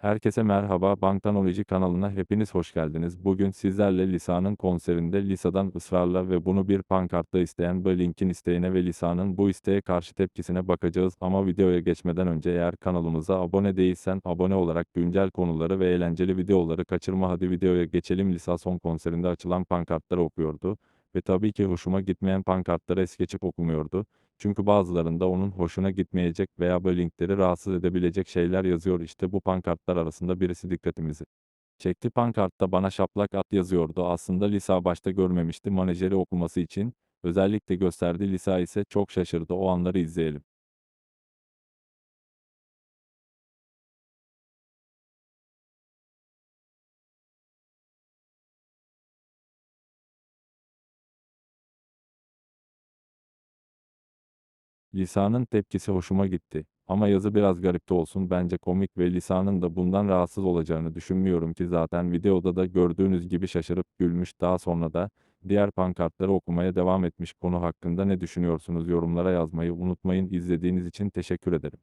Herkese merhaba, Banktanoloji kanalına hepiniz hoş geldiniz. Bugün sizlerle Lisa'nın konserinde Lisa'dan ısrarla ve bunu bir pankartta isteyen Blink'in isteğine ve Lisa'nın bu isteğe karşı tepkisine bakacağız. Ama videoya geçmeden önce eğer kanalımıza abone değilsen abone olarak güncel konuları ve eğlenceli videoları kaçırma. Hadi videoya geçelim. Lisa son konserinde açılan pankartları okuyordu ve tabii ki hoşuma gitmeyen pankartları es geçip okumuyordu. Çünkü bazılarında onun hoşuna gitmeyecek veya bu linkleri rahatsız edebilecek şeyler yazıyor işte bu pankartlar arasında birisi dikkatimizi çekti. Pankartta bana şaplak at yazıyordu. Aslında Lisa başta görmemişti menajeri okuması için. Özellikle gösterdi Lisa ise çok şaşırdı. O anları izleyelim. Lisa'nın tepkisi hoşuma gitti. Ama yazı biraz garipti olsun bence komik ve Lisa'nın da bundan rahatsız olacağını düşünmüyorum ki zaten videoda da gördüğünüz gibi şaşırıp gülmüş daha sonra da diğer pankartları okumaya devam etmiş konu hakkında ne düşünüyorsunuz yorumlara yazmayı unutmayın izlediğiniz için teşekkür ederim.